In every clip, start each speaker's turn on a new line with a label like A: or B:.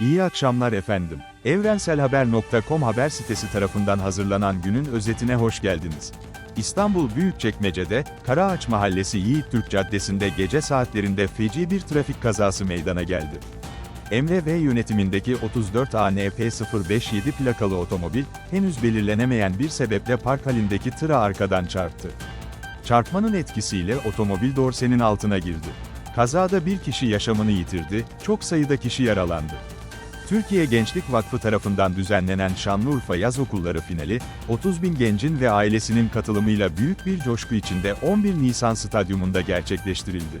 A: İyi akşamlar efendim. Evrenselhaber.com haber sitesi tarafından hazırlanan günün özetine hoş geldiniz. İstanbul Büyükçekmece'de, Karaağaç Mahallesi Yiğit Türk Caddesi'nde gece saatlerinde feci bir trafik kazası meydana geldi. Emre V yönetimindeki 34 ANP 057 plakalı otomobil, henüz belirlenemeyen bir sebeple park halindeki tıra arkadan çarptı. Çarpmanın etkisiyle otomobil dorsenin altına girdi. Kazada bir kişi yaşamını yitirdi, çok sayıda kişi yaralandı. Türkiye Gençlik Vakfı tarafından düzenlenen Şanlıurfa Yaz Okulları finali, 30 bin gencin ve ailesinin katılımıyla büyük bir coşku içinde 11 Nisan Stadyumunda gerçekleştirildi.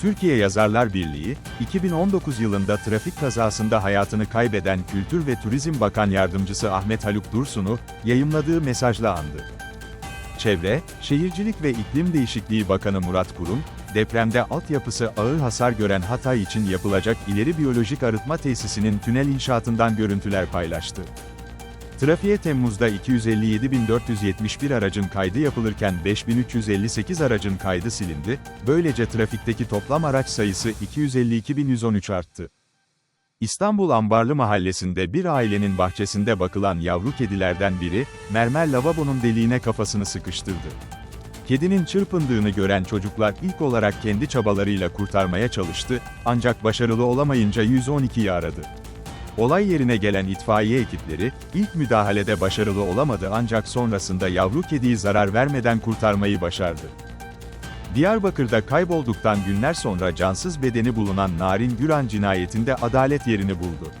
A: Türkiye Yazarlar Birliği, 2019 yılında trafik kazasında hayatını kaybeden Kültür ve Turizm Bakan Yardımcısı Ahmet Haluk Dursun'u, yayımladığı mesajla andı. Çevre, Şehircilik ve İklim Değişikliği Bakanı Murat Kurum, depremde altyapısı ağır hasar gören Hatay için yapılacak ileri biyolojik arıtma tesisinin tünel inşaatından görüntüler paylaştı. Trafiğe Temmuz'da 257.471 aracın kaydı yapılırken 5.358 aracın kaydı silindi, böylece trafikteki toplam araç sayısı 252.113 arttı. İstanbul Ambarlı Mahallesi'nde bir ailenin bahçesinde bakılan yavru kedilerden biri, mermer lavabonun deliğine kafasını sıkıştırdı. Kedinin çırpındığını gören çocuklar ilk olarak kendi çabalarıyla kurtarmaya çalıştı, ancak başarılı olamayınca 112'yi aradı. Olay yerine gelen itfaiye ekipleri, ilk müdahalede başarılı olamadı ancak sonrasında yavru kediyi zarar vermeden kurtarmayı başardı. Diyarbakır'da kaybolduktan günler sonra cansız bedeni bulunan Narin Güran cinayetinde adalet yerini buldu.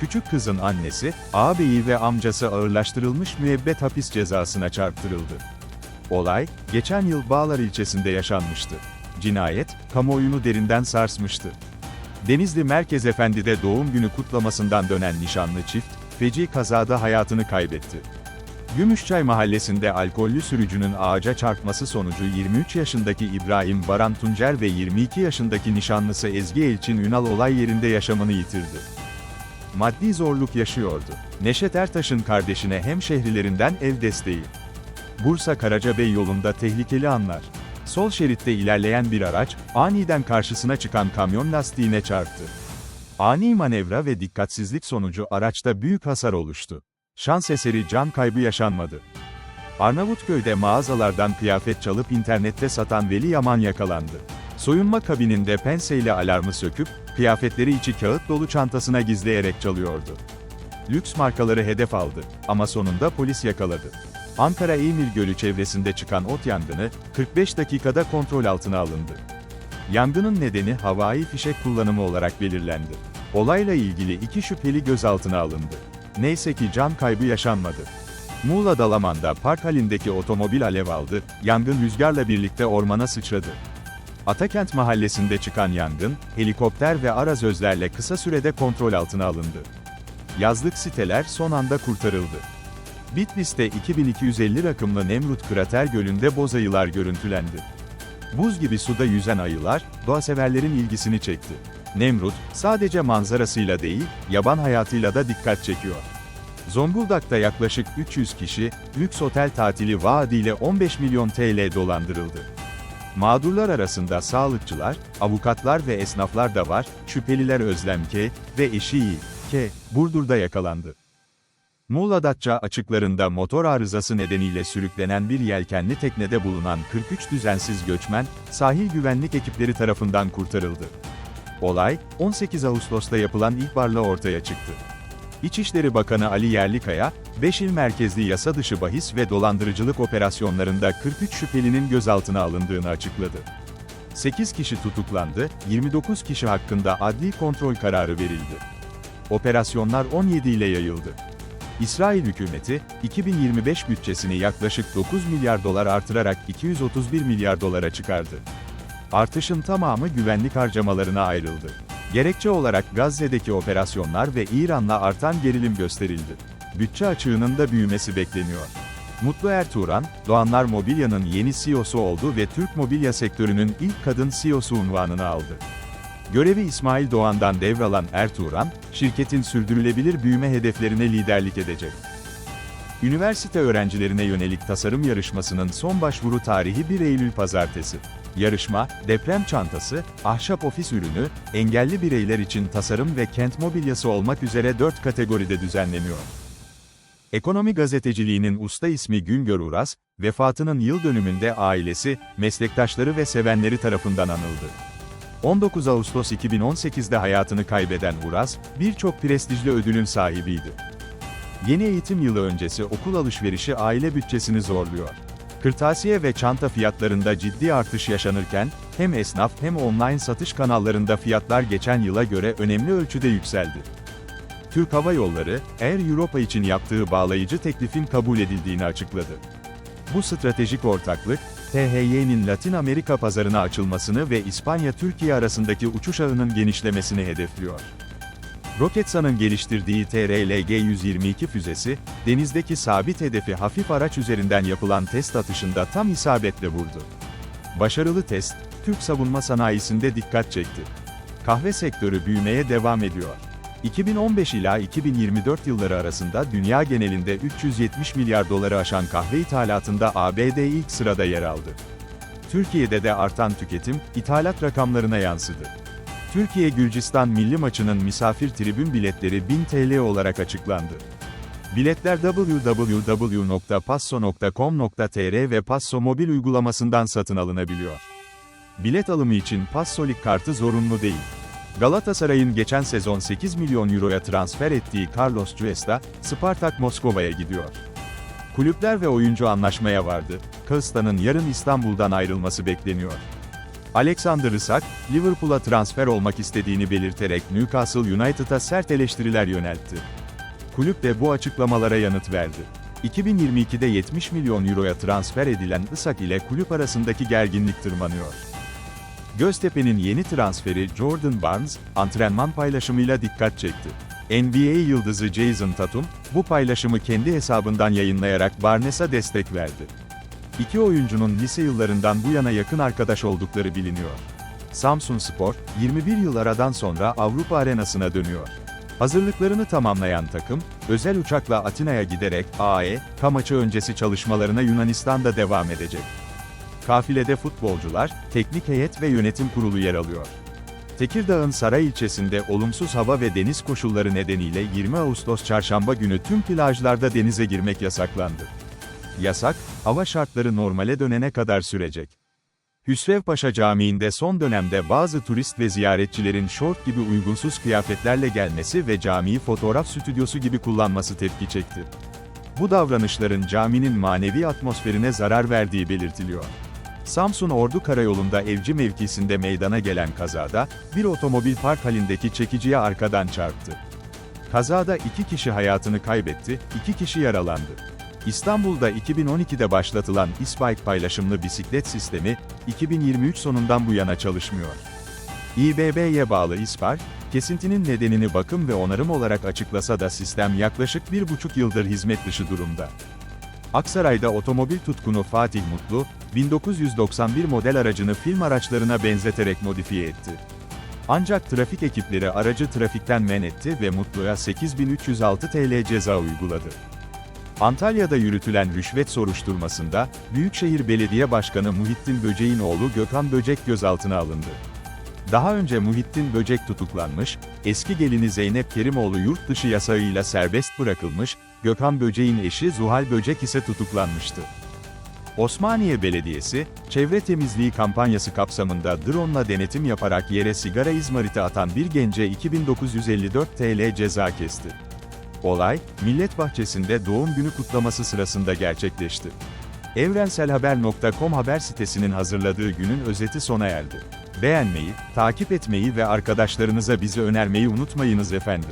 A: Küçük kızın annesi, ağabeyi ve amcası ağırlaştırılmış müebbet hapis cezasına çarptırıldı. Olay, geçen yıl Bağlar ilçesinde yaşanmıştı. Cinayet, kamuoyunu derinden sarsmıştı. Denizli Merkez Efendi'de doğum günü kutlamasından dönen nişanlı çift, feci kazada hayatını kaybetti. Gümüşçay mahallesinde alkollü sürücünün ağaca çarpması sonucu 23 yaşındaki İbrahim Baran Tuncer ve 22 yaşındaki nişanlısı Ezgi Elçin Ünal olay yerinde yaşamını yitirdi. Maddi zorluk yaşıyordu. Neşet Ertaş'ın kardeşine hemşehrilerinden ev desteği. Bursa Karacabey yolunda tehlikeli anlar. Sol şeritte ilerleyen bir araç, aniden karşısına çıkan kamyon lastiğine çarptı. Ani manevra ve dikkatsizlik sonucu araçta büyük hasar oluştu. Şans eseri can kaybı yaşanmadı. Arnavutköy'de mağazalardan kıyafet çalıp internette satan Veli Yaman yakalandı. Soyunma kabininde penseyle alarmı söküp, kıyafetleri içi kağıt dolu çantasına gizleyerek çalıyordu. Lüks markaları hedef aldı ama sonunda polis yakaladı. Ankara Eymir Gölü çevresinde çıkan ot yangını, 45 dakikada kontrol altına alındı. Yangının nedeni havai fişek kullanımı olarak belirlendi. Olayla ilgili iki şüpheli gözaltına alındı. Neyse ki can kaybı yaşanmadı. Muğla Dalaman'da park halindeki otomobil alev aldı, yangın rüzgarla birlikte ormana sıçradı. Atakent mahallesinde çıkan yangın, helikopter ve arazözlerle kısa sürede kontrol altına alındı. Yazlık siteler son anda kurtarıldı. Bitlis'te 2250 rakımlı Nemrut Krater Gölü'nde boz ayılar görüntülendi. Buz gibi suda yüzen ayılar, doğaseverlerin ilgisini çekti. Nemrut, sadece manzarasıyla değil, yaban hayatıyla da dikkat çekiyor. Zonguldak'ta yaklaşık 300 kişi, lüks otel tatili vaadiyle 15 milyon TL dolandırıldı. Mağdurlar arasında sağlıkçılar, avukatlar ve esnaflar da var, şüpheliler Özlem K. ve eşi İ. K. Burdur'da yakalandı. Muğla Datça açıklarında motor arızası nedeniyle sürüklenen bir yelkenli teknede bulunan 43 düzensiz göçmen, sahil güvenlik ekipleri tarafından kurtarıldı. Olay, 18 Ağustos'ta yapılan ihbarla ortaya çıktı. İçişleri Bakanı Ali Yerlikaya, 5 il merkezli yasa dışı bahis ve dolandırıcılık operasyonlarında 43 şüphelinin gözaltına alındığını açıkladı. 8 kişi tutuklandı, 29 kişi hakkında adli kontrol kararı verildi. Operasyonlar 17 ile yayıldı. İsrail hükümeti, 2025 bütçesini yaklaşık 9 milyar dolar artırarak 231 milyar dolara çıkardı. Artışın tamamı güvenlik harcamalarına ayrıldı. Gerekçe olarak Gazze'deki operasyonlar ve İran'la artan gerilim gösterildi. Bütçe açığının da büyümesi bekleniyor. Mutlu Ertuğran, Doğanlar Mobilya'nın yeni CEO'su oldu ve Türk mobilya sektörünün ilk kadın CEO'su unvanını aldı. Görevi İsmail Doğan'dan devralan Ertuğran, şirketin sürdürülebilir büyüme hedeflerine liderlik edecek. Üniversite öğrencilerine yönelik tasarım yarışmasının son başvuru tarihi 1 Eylül Pazartesi. Yarışma, deprem çantası, ahşap ofis ürünü, engelli bireyler için tasarım ve kent mobilyası olmak üzere 4 kategoride düzenleniyor. Ekonomi gazeteciliğinin usta ismi Güngör Uras, vefatının yıl dönümünde ailesi, meslektaşları ve sevenleri tarafından anıldı. 19 Ağustos 2018'de hayatını kaybeden Uras, birçok prestijli ödülün sahibiydi. Yeni eğitim yılı öncesi okul alışverişi aile bütçesini zorluyor. Kırtasiye ve çanta fiyatlarında ciddi artış yaşanırken, hem esnaf hem online satış kanallarında fiyatlar geçen yıla göre önemli ölçüde yükseldi. Türk Hava Yolları, Air Europa için yaptığı bağlayıcı teklifin kabul edildiğini açıkladı. Bu stratejik ortaklık, THY'nin Latin Amerika pazarına açılmasını ve İspanya-Türkiye arasındaki uçuş ağının genişlemesini hedefliyor. Roketsan'ın geliştirdiği TRLG-122 füzesi, denizdeki sabit hedefi hafif araç üzerinden yapılan test atışında tam isabetle vurdu. Başarılı test, Türk savunma sanayisinde dikkat çekti. Kahve sektörü büyümeye devam ediyor. 2015 ila 2024 yılları arasında dünya genelinde 370 milyar doları aşan kahve ithalatında ABD ilk sırada yer aldı. Türkiye'de de artan tüketim, ithalat rakamlarına yansıdı. Türkiye-Gürcistan milli maçının misafir tribün biletleri 1000 TL olarak açıklandı. Biletler www.passo.com.tr ve Passo mobil uygulamasından satın alınabiliyor. Bilet alımı için Passolik kartı zorunlu değil. Galatasaray'ın geçen sezon 8 milyon euroya transfer ettiği Carlos Cuesta, Spartak Moskova'ya gidiyor. Kulüpler ve oyuncu anlaşmaya vardı. Kağıstan'ın yarın İstanbul'dan ayrılması bekleniyor. Alexander Isak, Liverpool'a transfer olmak istediğini belirterek Newcastle United'a sert eleştiriler yöneltti. Kulüp de bu açıklamalara yanıt verdi. 2022'de 70 milyon euroya transfer edilen Isak ile kulüp arasındaki gerginlik tırmanıyor. Göztepe'nin yeni transferi Jordan Barnes, antrenman paylaşımıyla dikkat çekti. NBA yıldızı Jason Tatum, bu paylaşımı kendi hesabından yayınlayarak Barnes'a destek verdi. İki oyuncunun lise yıllarından bu yana yakın arkadaş oldukları biliniyor. Samsun Spor, 21 yıl aradan sonra Avrupa arenasına dönüyor. Hazırlıklarını tamamlayan takım, özel uçakla Atina'ya giderek AE, K maçı öncesi çalışmalarına Yunanistan'da devam edecek. Kafilede futbolcular, teknik heyet ve yönetim kurulu yer alıyor. Tekirdağ'ın Saray ilçesinde olumsuz hava ve deniz koşulları nedeniyle 20 Ağustos çarşamba günü tüm plajlarda denize girmek yasaklandı. Yasak, hava şartları normale dönene kadar sürecek. Hüsrevpaşa Camii'nde son dönemde bazı turist ve ziyaretçilerin şort gibi uygunsuz kıyafetlerle gelmesi ve camiyi fotoğraf stüdyosu gibi kullanması tepki çekti. Bu davranışların caminin manevi atmosferine zarar verdiği belirtiliyor. Samsun Ordu Karayolu'nda Evci mevkisinde meydana gelen kazada, bir otomobil park halindeki çekiciye arkadan çarptı. Kazada iki kişi hayatını kaybetti, iki kişi yaralandı. İstanbul'da 2012'de başlatılan İSBike paylaşımlı bisiklet sistemi, 2023 sonundan bu yana çalışmıyor. İBB'ye bağlı İSPAR, kesintinin nedenini bakım ve onarım olarak açıklasa da sistem yaklaşık bir buçuk yıldır hizmet dışı durumda. Aksaray'da otomobil tutkunu Fatih Mutlu, 1991 model aracını film araçlarına benzeterek modifiye etti. Ancak trafik ekipleri aracı trafikten men etti ve Mutlu'ya 8306 TL ceza uyguladı. Antalya'da yürütülen rüşvet soruşturmasında, Büyükşehir Belediye Başkanı Muhittin Böcek'in oğlu Gökhan Böcek gözaltına alındı. Daha önce Muhittin Böcek tutuklanmış, eski gelini Zeynep Kerimoğlu yurt dışı yasağıyla serbest bırakılmış, Gökhan Böcek'in eşi Zuhal Böcek ise tutuklanmıştı. Osmaniye Belediyesi, çevre temizliği kampanyası kapsamında drone'la denetim yaparak yere sigara izmariti atan bir gence 2954 TL ceza kesti. Olay, Millet Bahçesi'nde doğum günü kutlaması sırasında gerçekleşti. Evrenselhaber.com haber sitesinin hazırladığı günün özeti sona erdi. Beğenmeyi, takip etmeyi ve arkadaşlarınıza bizi önermeyi unutmayınız efendim.